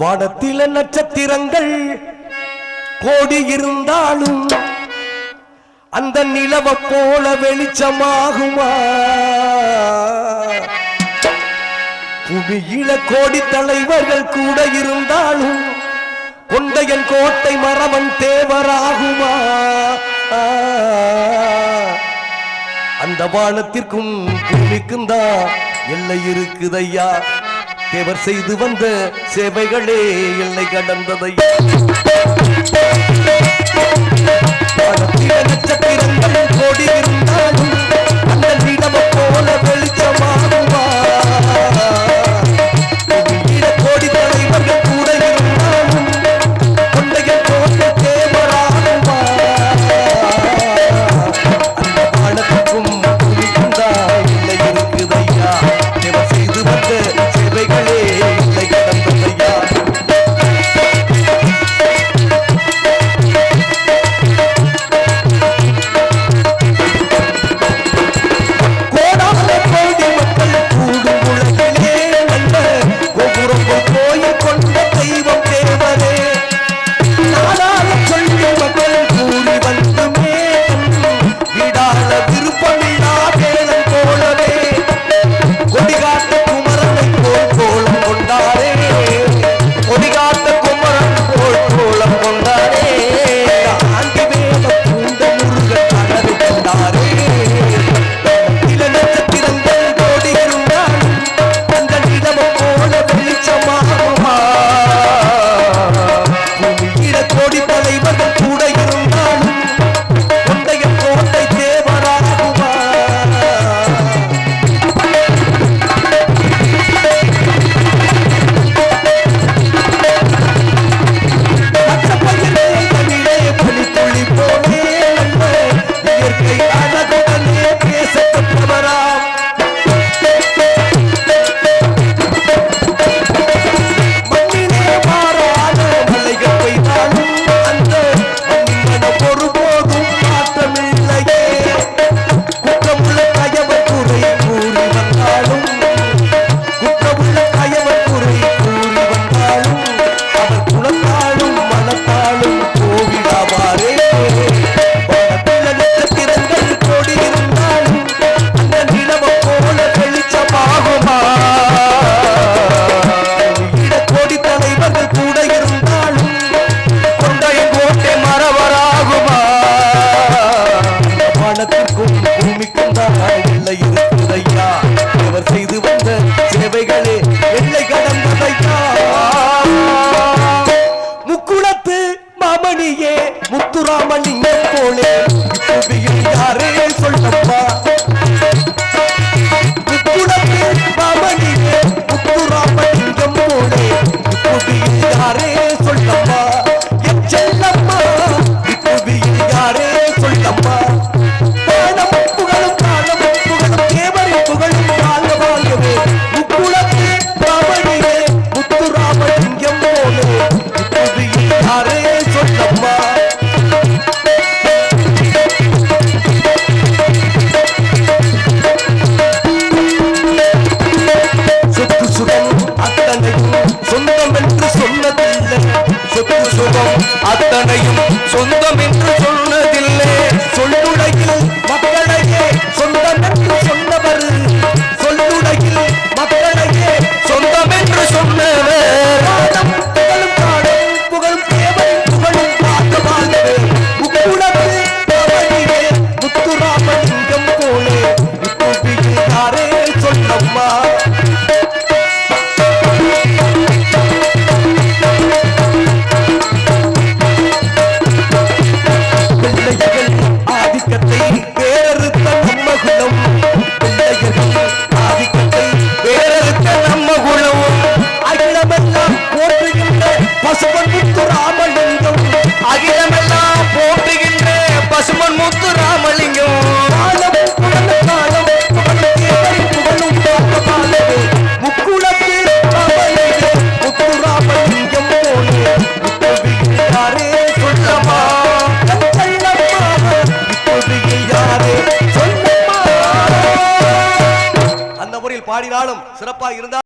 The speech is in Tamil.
வாடத்தில நட்சத்திரங்கள் கோடி இருந்தாலும் அந்த நிலவ போல வெளிச்சமாகுமா? புவியில கோடி தலைவர்கள் கூட இருந்தாலும் கொண்டையன் கோட்டை மரவன் தேவராகுமா? அந்த வானத்திற்கும் பூமிக்கும் தான் எல்லை இருக்குதையா? தேவர் செய்து வந்த சேவைகளே இல்லை கடந்ததை நட்சத்திரங்கள் கோடி இருந்த ஐயா இவர் செய்து வந்த சேவைகளே எல்லை கடந்ததையா? முக்குளத்து மாமணியே முத்துராமலிங்கம் போலே பாடினாலும் சிறப்பாக இருந்தால்